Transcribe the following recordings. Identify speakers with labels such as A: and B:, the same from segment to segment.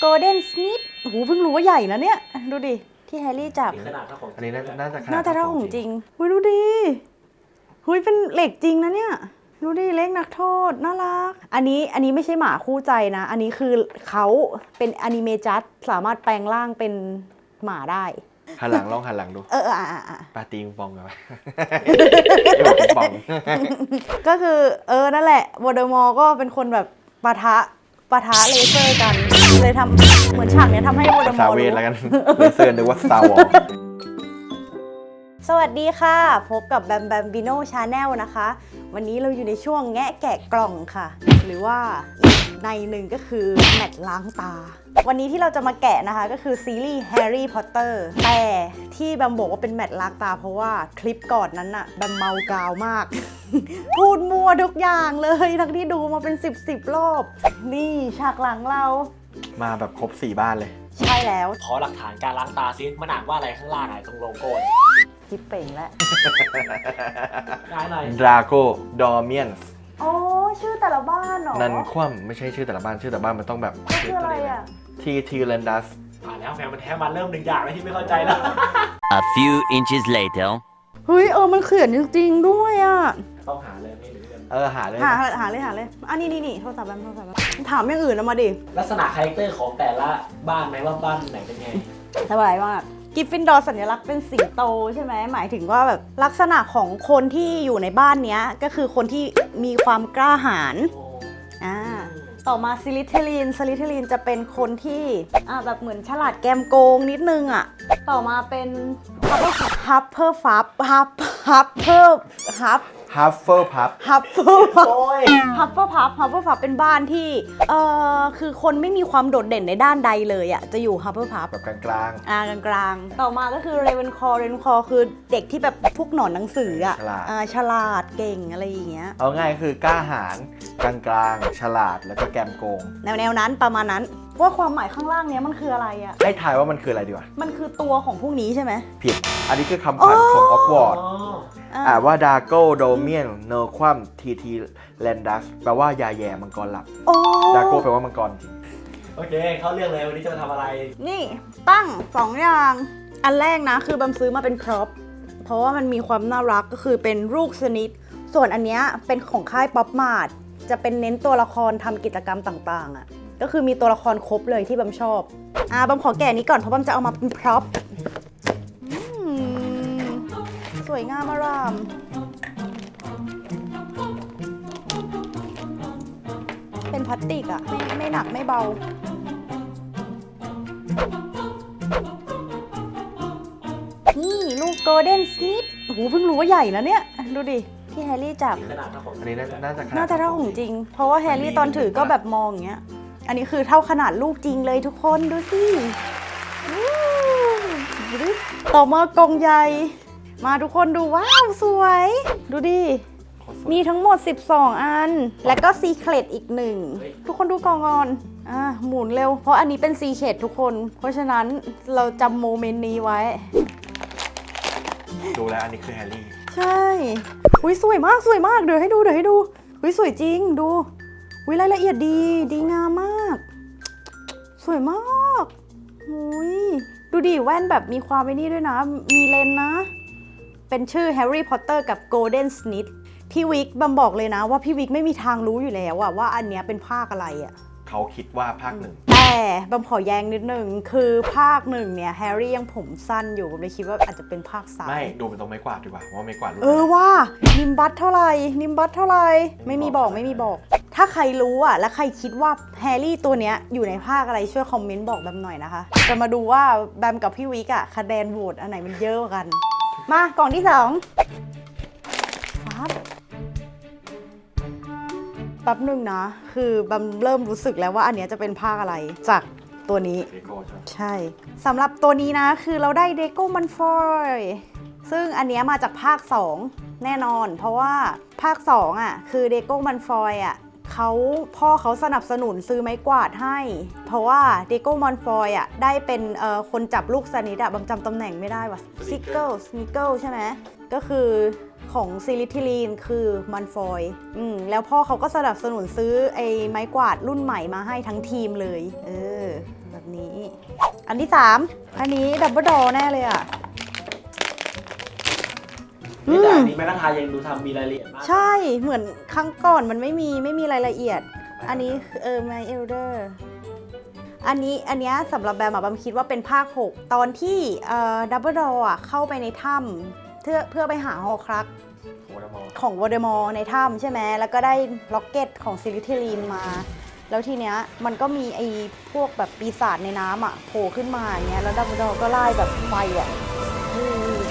A: โกลเด้นสนิทโอ้โหเพิ่งรู้ว่าใหญ่นะเนี่ย ดูดิ ที่แฮร์รี่จับ
B: มีขนาดเท่าของ
C: อันนี้น่าจะน่าจะขนาด
A: น่าจะเท่าของจริงหุยดูดิหุยเป็นเหล็กจริงนะเนี่ย ดูดิ เล็กนักโทษ น่ารัก อันนี้อันนี้ไม่ใช่หมาคู่ใจนะ อันนี้คือเขาเป็นอนิเมจัสสามารถแปลงร่างเป็นหมาได้
C: หันหลังลองหันหลังดู
A: เออเอออะอะอะ
C: ปาตีปิงปองกันไหมเอวปิงปอง
A: ก็คือเออนั่นแหละวอเดอมอร์ก็เป็นคนแบบปะทะ ปะทะเลเซอร์กัน เลยทำเหมือนฉากเนี้ยทำให้วอเดอ
C: ภามษา
A: อร์
C: เวท
A: รู้
C: แล้วกันเลเซอร์นึกว่า Star Wars
A: สวัสดีค่ะ พบกับแบมแบมบิโนชาแนลนะคะ วันนี้เราอยู่ในช่วงแงะแกะกล่องค่ะ หรือว่าอีกในหนึ่งก็คือแมตช์ล้างตา วันนี้ที่เราจะมาแกะนะคะก็คือซีรีส์แฮร์รี่พอตเตอร์แต่ที่แบมบอกว่าเป็นแมตช์ล้างตา เพราะว่าคลิปก่อนนั้นน่ะแบมเมากาวมาก พูดมัวทุกอย่างเลย ทั้งที่ดูมาเป็น 10บสรอบ นี่ฉากหลังเรา
C: มาแบบครบสี่บ้านเลย
A: ใช่แล้ว
B: ขอหลักฐานการล้างตาซิมันอ่านว่าอะไรข้างล่างอะตรงโลโก้เนี่ย
A: คลิปเป่งแล้ว
B: ได้หน่อย
C: Draco Dormiens
A: อ๋อ ชื่อแต่ละบ้านเหรอ
C: นันคว่ำไม่ใช่ชื่อแต่ละบ้านชื่อแต่ละบ้านมันต้องแบบ
A: ก็คืออะไรอะ
C: ทีทีเลนดัส
B: อ่านแล้วแฟนมันแท้มาเริ่มหนึ่งอย่างแล้วที่ไม่เข้าใจแล้ว
D: A few inches later.
A: เฮ้ยเออมันเขียนจริงๆด้วยอะ
B: ต้องหาเลยไม่หรือกัน
C: เออหาเลย
A: หาหาเลยหาเลยอันนี้นี่นี่โทรศัพท์แบมโทรศัพท์แบมถามอย่างอื่นเอามาดิ
B: ลักษณะคาแรคเตอร์ของแต่ละบ้านไหมว่าบ้านไหนเป็นไง
A: สบายมากกิฟฟินดอร์สัญลักษณ์เป็นสีโตใช่ไหมหมายถึงว่าแบบลักษณะของคนที่อยู่ในบ้านเนี้ยก็คือคนที่มีความกล้าหาญ
B: โอ้
A: อ่าต่อมาซิลิเทลีนซิลิเทลีนจะเป็นคนที่อ่าแบบเหมือนฉลาดแกมโกงนิดนึงอะต่อมาเป็น ฮับเปอร์ฮับเปอร์ฟับฮับฮับเปอร์ฮับ
C: ฮัฟเฟิลพับ
A: ฮับเปอร์ฟับ
B: โอ้ย
A: ฮับเปอร์พับฮับเปอร์พับเป็นบ้านที่เอ่อคือคนไม่มีความโดดเด่นในด้านใดเลยอะ่ะจะอยู่ฮับเปอร์พับ
C: แบบกลาง
A: อ่ากลางๆ ต่อมาก็คือเรเวนคอร์เรเวนคอร์คือเด็กที่แบบพวกหนอนหนังสืออะ่ะอ่าฉลาดเก่งอะไรอย่างเงี้ย
C: ๆเอาง่ายคือกล้าหาญกลางๆ ฉลาดแล้วก็แกมโกง
A: แนวแนวๆนั้นประมาณนั้น ว่าความหมายข้างล่างเนี้ยมันคืออะไรอะ่ะ
C: ให้ทายว่ามันคืออะไรดีกว่า
A: มันคือตัวของพวกนี้ใช่ไหม
C: ผิด อันนี้คือคำขวัญของฮอกวอตส์
B: อ๋อ
A: อ่า
C: อ่านว่าดาโกโดเมียนเนอร์คว่ำทีทีแลนดัสแปลว่ายาแย่มังกรหลับ
A: โอ้
C: ดาโกแปลว่ามังกรจริง
B: โอเค เข้าเรื่องเลยวันนี้จะมาทำอะไร
A: นี่ตั้งสองอย่าง อันแรกนะ คือบัมซื้อมาเป็นครอปเพราะว่ามันมีความน่ารักก็คือเป็นลูกสนิทส่วนอันเนี้ยเป็นของค่ายป๊อปมาดจะเป็นเน้นตัวละครทำกิจกรรมต่างๆอะ่ะ ก็คือมีตัวละครครบเลยที่บัมชอบ อ่าบัมขอแกะนี้ก่อนเพราะบัมจะเอามาเป็นพร็อพอืมสวยงามอารามเป็นพลาสติกอะไม่ไม่หนักไม่เบานี่ลูกโกลเด้นสนิทโอ้โหเพิ่งรู้ว่าใหญ่นะเนี่ย ดูดิ ที่แฮร์รี่จับ
B: มีขนาดเท่าของ
C: อันนี้น่าน่าจะขนาด
A: น่าจะเท่าของจริง เพราะว่าแฮร์รี่ตอนถือก็แบบมองอย่างเงี้ย อันนี้คือเท่าขนาดลูกจริงเลยทุกคนดูสิอู้ดูดิต่อมากองใหญ่ มาทุกคนดูว้าวสวย ดูดิ
C: โคตรสวย
A: มีทั้งหมด 12 อัน และก็ซีเครตอีกหนึ่ง ทุกคนดูกองก่อนอะหมุนเร็ว เพราะอันนี้เป็นซีเครตทุกคน เพราะฉะนั้นเราจำโมเมนต์นี้ไว้
C: ดูแล้วอันนี้คือแฮร์รี่
A: ใช่ อุ้ยสวยมากสวยมาก เดี๋ยวให้ดูเดี๋ยวให้ดูอุ้ยสวยจริงดู วิรายละเอียดดี ดีงามมาก สวยมากหุยดูดิแว่นแบบมีความไอ้นี่ด้วยนะ มีเลนนะ เป็นชื่อแฮร์รี่พอตเตอร์กับโกลเด้นสนิทพี่วิกบัมบอกเลยนะว่าพี่วิกไม่มีทางรู้อยู่แล้วอะว่าอันเนี้ยเป็นภาคอะไรอะ
C: เขาคิดว่าภาคหนึ่ง
A: แต่บัมขอแย้งนิดนึง คือภาคหนึ่งเนี่ยแฮร์รี่ยังผมสั้นอยู่บัมเลยคิดว่าอาจจะเป็นภาคสาม
C: ไม่ดูเป็นตรงไม้กวาดดีกว่าว่าไม้กวาดรูป
A: เออว่านิมบัตเท่าไหร่นิมบัตเท่าไหร่ไม่มีบอกไม่มีบอก ถ้าใครรู้อะและใครคิดว่าแฮร์รี่ตัวเนี้ยอยู่ในภาคอะไรช่วยคอมเมนต์บอกแบมหน่อยนะคะจะมาดูว่าแบมกับพี่วิกอะคะแนนโหวตอันไหนมันเยอะกว่ากัน มากล่องที่สอง ป๊บหนึ่งนะ คือแบมเริ่มรู้สึกแล้วว่าอันเนี้ยจะเป็นภาคอะไรจากตัวนี้
C: เดโก้ใช่ไหม
A: ใช่สำหรับตัวนี้นะคือเราได้เดโก้มันฟอยซึ่งอันเนี้ยมาจากภาค 2 แน่นอน เพราะว่าภาค 2อะคือเดโก้มันฟอยอะเขาพ่อเขาสนับสนุนซื้อไม้กวาดให้ เพราะว่าเดโก้มอนฟอยอะได้เป็นเอ่อคนจับลูกสนิทอะบำจำตำแหน่งไม่ได้ว่ะซิกเกิลสนิเกิลใช่ไหมก็คือ ของซิลิทิลีนคือมันฟอยอืมแล้วพ่อเขาก็สนับสนุนซื้อไอ้ไม้กวาดรุ่นใหม่มาให้ทั้งทีมเลย เออ แบบนี้ อันที่ 3 อันนี้ดับเบิลดอแน่เลยอะ
B: นี่แต่อันนี้แม่กระทายังดูทำมีรายละเอียดมาก
A: ใช่เหมือนครั้งก่อนมันไม่มีไม่มีรายละเอียด อันนี้คือเออ My Elder อันนี้อันเนี้ยสำหรับแบมอะแบมคิดว่าเป็นภาค 6 ตอนที่เอ่อดับเบิลดอะเข้าไปในถ้ำ เพื่อเพื่อไปหาฮอครัก
C: โอ้โห
A: ของวอเดมอร์ในถ้ำใช่ไหมแล้วก็ได้ล็อกเก็ตของซิลิเทลีนมา แล้วทีเนี้ยมันก็มีไอ้พวกแบบปีศาจในน้ำอะโผล่ขึ้นมาอย่างเงี้ยแล้วดับเบิลดอก็ไล่แบบไฟอะวู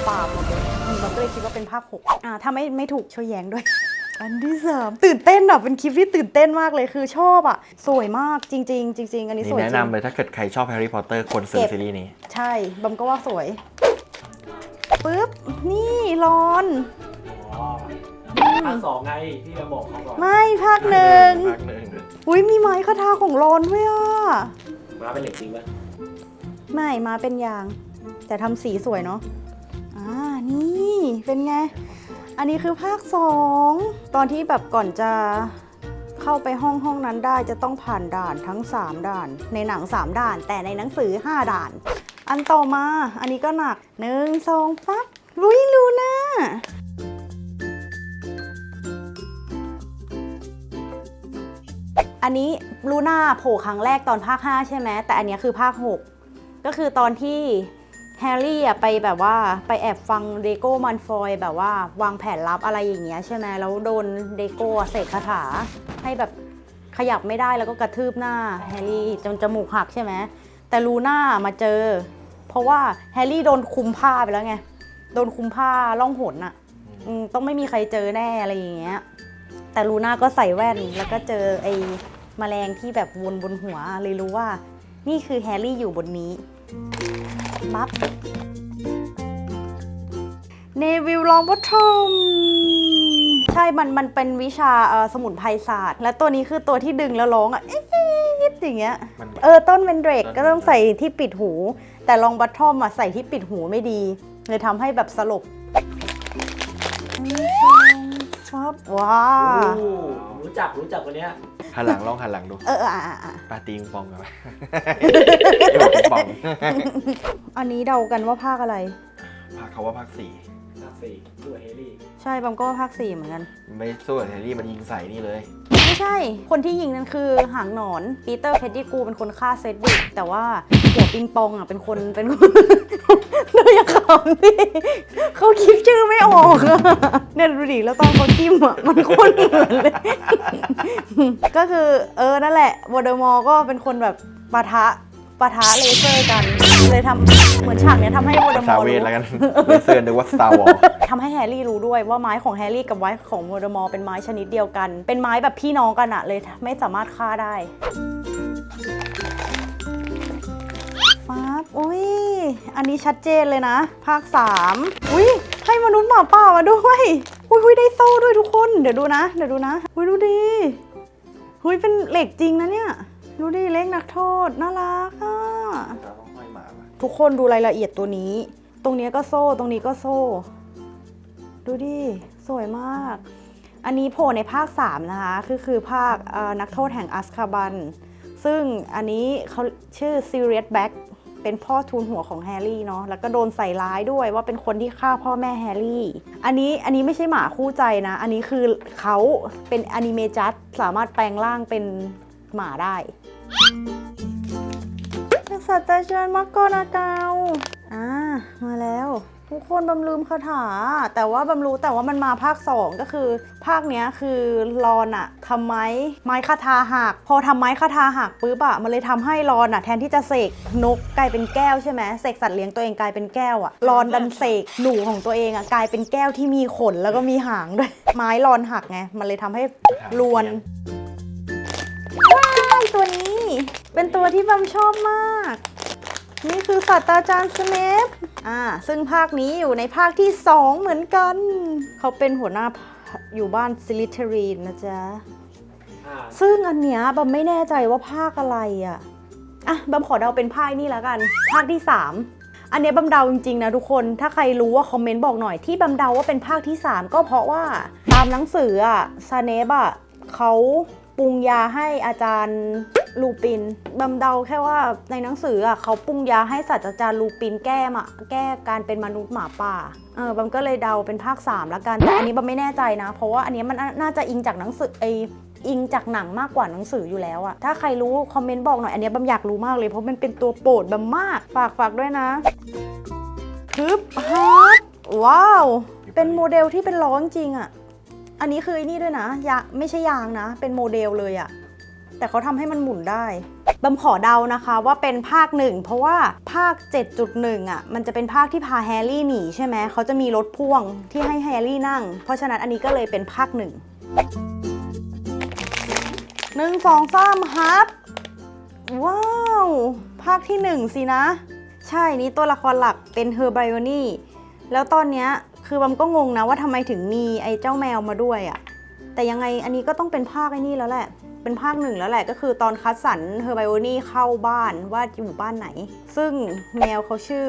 A: ปราบหมดเลยอืมเราก็เลยคิดว่าเป็นภาค6อ่าถ้าไม่ไม่ถูกช่วยแย้งด้วย อันที่สามตื่นเต้นอะเป็นคลิปที่ตื่นเต้นมากเลยคือชอบอะ สวยมากจริง ๆ จริง ๆ อันนี้
C: นี่
A: สวยจ
C: แนะ
A: ริง
C: นำเลยถ้าเกิดใครชอบแฮร์รี่พอตเตอร์ควรซื้
A: เก็
C: อบซีรีส์นี้
A: ใช่บัมก็ว่าสวย ปึ๊บ นี่รอน
B: อ๋อภาคสองไงที่เราบอกเขาก่อน
A: ไม่ภาคหนึ่ง
C: ภาคหนึ่ง
A: อุ้ยมีไม้คาทาของรอนด้วยอะ
B: มาเป็นเหล็กจริงปะ
A: ไม่มาเป็นยาง แต่ทำสีสวยเนาะอ่านี่เป็นไง อันนี้คือภาคสองตอนที่แบบก่อนจะเข้าไปห้องห้องนั้นได้จะต้องผ่านด่านทั้ง 3 ด่าน ในหนัง 3 ด่าน แต่ในหนังสือ 5 ด่าน อันต่อมา อันนี้ก็หนักหนึ่งสองปั๊บลุยลูน่าอันนี้ลูน่าโผล่ครั้งแรกตอนภาค 5 ใช่ไหม แต่อันนี้คือภาค 6 ก็คือตอนที่แฮร์รี่อะไปแบบว่าไปแอบฟังเดโก้มันฟอยแบบว่าวางแผนลับอะไรอย่างเงี้ยใช่ไหมแล้วโดนเดโก้เสกคาถา ให้แบบขยับไม่ได้แล้วก็กระทืบหน้าแฮร์รี่จนจมูกหักใช่ไหมแต่ลูน่ามาเจอ เพราะว่าแฮร์รี่โดนคุมผ้าไปแล้วไง โดนคุมผ้าล่องหนอะอืมต้องไม่มีใครเจอแน่อะไรอย่างเงี้ย แต่ลูน่าก็ใส่แว่นแล้วก็เจอไอ้แมลงที่แบบวนบนหัวเลยรู้ว่า นี่คือแฮร์รี่อยู่บนนี้บัฟเนวิลลองบอทอมใช่มันมันเป็นวิชาเอ่อสมุนไพรศาสตร์ และตัวนี้คือตัวที่ดึงแล้วร้องอะเอ๊ะอย่างเงี้ย
C: มัน
A: เออต้นเวนเดรก
C: ต้น
A: ก็ต้องใส่ที่ปิดหู แต่ลองบัตทอมอะใส่ที่ปิดหูไม่ดีเลยทำให้แบบสลบฟับว้า
B: โอ้รู้จักรู้จักคนเนี้ย
C: หันหลังลองหันหลังดู
A: เออเอออะอะอะ
C: ปาตีงปองกันไหมไอ้บอกปิงปอง
A: อันนี้เดากันว่าภาคอะไร
C: ภาคเขาว่าภาคสี่
B: ภาคสี่ตัวเฮลี่
A: ใช่บัมก็ว่าภาคสี่เหมือนกัน
C: ไม่สู้กับแฮร์รี่มันยิงใส่นี่เลย
A: ไม่ใช่ คนที่ยิงนั่นคือหางหนอนปีเตอร์เพดดี้กูเป็นคนฆ่าเซดวิกแต่ว่าหัวปิงปองอะเป็นคนเป็นคนเนยอย่าขำดิเขาคิดชื่อไม่ออกอะเนี่ยดูดิแล้วตอนเขาจิ้มอะมันโคนเหมือนเลย ก็คือเออนั่นแหละวอเดอมอร์ก็เป็นคนแบบปะทะ ปะทะเลเซอร์กัน เลยทำเหมือนฉากเนี้ยทำให้วอเดอ
C: ภามษา
A: อร์
C: เวท
A: รู้
C: แล้วกันเลเซอร์นึกว่า Star Wars
A: ทำให้แฮร์รี่รู้ด้วยว่าไม้ของแฮร์รี่กับไม้ของโมเดอมอร์เป็นไม้ชนิดเดียวกัน เป็นไม้แบบพี่น้องกันอะเลยไม่สามารถฆ่าได้ฟ้าบอุ้ย อันนี้ชัดเจนเลยนะ ภาค 3 อุ้ยให้มนุษย์หมาป่ามาด้วย อุ้ยอุ้ยได้โซ่ด้วยทุกคน เดี๋ยวดูนะ เดี๋ยวดูนะ อุ้ยดูดิอุ้ยเป็นเหล็กจริงนะเนี่ย ดูดิเล็กนักโทษน่ารักอะ
C: เราต้องห้อยหมามา
A: ทุกคนดูรายละเอียดตัวนี้ ตรงเนี้ยก็โซ่ตรงนี้ก็โซ่ ดูดิสวยมาก อันนี้โผล่ในภาค 3 นะคะ คือคือภาคเอ่อนักโทษแห่งอัสคาบัน ซึ่งอันนี้เขาชื่อซีเรียสแบ็กเป็นพ่อทูลหัวของแฮร์รี่เนาะ แล้วก็โดนใส่ร้ายด้วยว่าเป็นคนที่ฆ่าพ่อแม่แฮร์รี่ อันนี้อันนี้ไม่ใช่หมาคู่ใจนะ อันนี้คือเขาเป็นอนิเมจัสสามารถแปลงร่างเป็น หมาได้ศาสตราจารย์มักกอนาเกาอ่ามาแล้วทุกคนบำลืมคาถา แต่ว่าบำรู้แต่ว่ามันมาภาค 2 ก็คือ ภาคเนี้ยคือรอนอะทำไม้ไม้คาถาหัก พอทำไม้คาถาหักปุ๊บอะมันเลยทำให้รอนอะแทนที่จะเสกนกกลายเป็นแก้วใช่ไหมเสกสัตว์เลี้ยงตัวเองกลายเป็นแก้วอะรอนดันเสกหนูของตัวเองอะกลายเป็นแก้วที่มีขนแล้วก็มีหางด้วย ไม้รอนหักไงมันเลยทำให้รวนว้าย ตัวนี้ เป็นตัวที่บัมชอบมาก นี่คือศาสตราจารย์สเนปอ่า ซึ่งภาคนี้อยู่ในภาคที่ 2 เหมือนกัน เขาเป็นหัวหน้าอยู่บ้านซิลิเทรีนนะจ๊ะ
B: อ่า
A: ซึ่งอันเนี้ยบัมไม่แน่ใจว่าภาคอะไรอะ่ะ อะบัมขอเดาเป็นภาคนี่แล้วกัน ภาคที่ 3อันเนี้ยบำเดาจริงๆนะทุกคน ถ้าใครรู้ว่าคอมเมนต์บอกหน่อยที่บำเดาว่าเป็นภาคที่ 3 ก็เพราะว่าตามหนังสืออะซาเนบอะเขา ปรุงยาให้อาจารย์ลูปินบำเดาแค่ว่าในหนังสืออะเขาปรุงยาให้ศาสตราจารย์ลูปินแก้มาแก้การเป็นมนุษย์หมาป่าเออบำก็เลยเดาเป็นภาค3ล้วกันแต่อันนี้บำไม่แน่ใจนะ เพราะว่าอันนี้มันน่าจะอิงจากหนังสือไออิงจากหนังมากกว่าหนังสืออยู่แล้วอะถ้าใครรู้คอมเมนต์บอกหน่อย อันนี้ยบำอยากรู้มากเลยเพราะมันเป็นตัวโปรดบำมากฝากฝากด้วยนะฮึบฮาร์ดว้าว เป็นโมเดลที่เป็นล้อจริงอะ อันนี้คืออ้นี่ด้วยนะยาไม่ใช่ยางนะ เป็นโมเดลเลยอะแต่เขาทำให้มันหมุนได้บำขอเดานะคะว่าเป็นภาคหนึ่งเพราะว่าภาค 7.1อะมันจะเป็นภาคที่พาแฮร์รี่หนีใช่ไหมเขาจะมีรถพ่วงที่ให้แฮร์รี่นั่ง เพราะฉะนั้นอันนี้ก็เลยเป็นภาคหนึ่งหนึ่งสองสามฮับ ว้าว ภาคที่หนึ่งสินะ ใช่นี่ตัวละครหลักเป็นเฮอร์ไบโอนี่แล้วตอนเนี้ย คือบำก็งงนะว่าทำไมถึงมีไอ้เจ้าแมวมาด้วยอะแต่ยังไงอันนี้ก็ต้องเป็นภาคไอ้นี่แล้วแหละ เป็นภาคหนึ่งแล้วแหละ ก็คือตอนคัดสรรเฮอร์ไบโอนี่เข้าบ้านว่าอยู่บ้านไหน ซึ่งแมวเขาชื่อ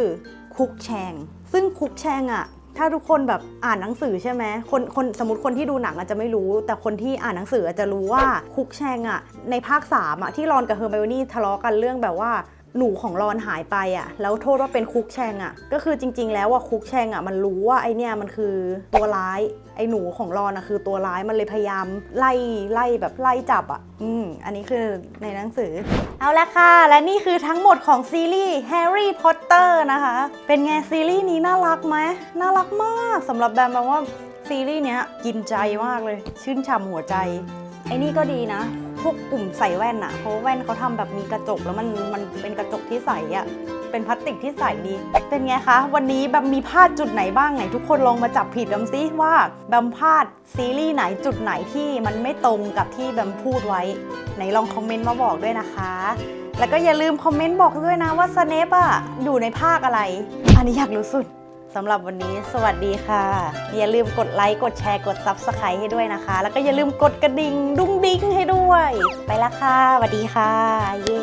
A: คุกแชง ซึ่งคุกแชงอะถ้าทุกคนแบบอ่านหนังสือใช่ไหมคนคนสมมติคนที่ดูหนังอาจจะไม่รู้ แต่คนที่อ่านหนังสืออาจจะรู้ว่าคุกแชงอะในภาค3อะที่รอนกับเฮอร์ไบโอนี่ทะเลาะกันเรื่องแบบว่า หนูของรอนหายไปอะ่ะ แล้วโทษว่าเป็นคุกแชงอะ่ะ ก็คือจริง ๆ แล้วว่าคุกแชงอะ่ะมันรู้ว่าไอเนี่ยมันคือตัวร้ายไอหนูของรอนอะ่ะคือตัวร้ายมันเลยพยายามไล่ไล่แบบไล่จับอะ่ะ อืมอันนี้คือในหนังสือ เอาละค่ะ และนี่คือทั้งหมดของซีรีส์ Harry Potter นะคะ เป็นไงซีรีส์นี้น่ารักไหมน่ารักมากสำหรับแบมแบมว่าซีรีส์เนี้ยกินใจมากเลย ชื่นฉ่ำหัวใจไอ้นี่ก็ดีนะ พวกปุ่มใส่แว่นอะเพราะว่าแว่นเขาทำแบบมีกระจกแล้วมันมันเป็นกระจกที่ใสอะเป็นพลาสติกที่ใสดี เป็นไงคะ วันนี้แบมมีพลาดจุดไหนบ้างไหน ทุกคนลองมาจับผิดแบมซิว่าแบมพลาดซีรีส์ไหนจุดไหนที่มันไม่ตรงกับที่แบมพูดไว้ ไหนลองคอมเมนต์มาบอกด้วยนะคะ แล้วก็อย่าลืมคอมเมนต์บอกด้วยนะว่าสเนปอะอยู่ในภาคอะไร อันนี้อยากรู้สุด สำหรับวันนี้สวัสดีค่ะ อย่าลืมกดไลค์ กดแชร์ กด Subscribe ให้ด้วยนะคะ แล้วก็อย่าลืมกดกระดิ่ง ดุ้งดิ้งให้ด้วย ไปละค่ะสวัสดีค่ะ เย้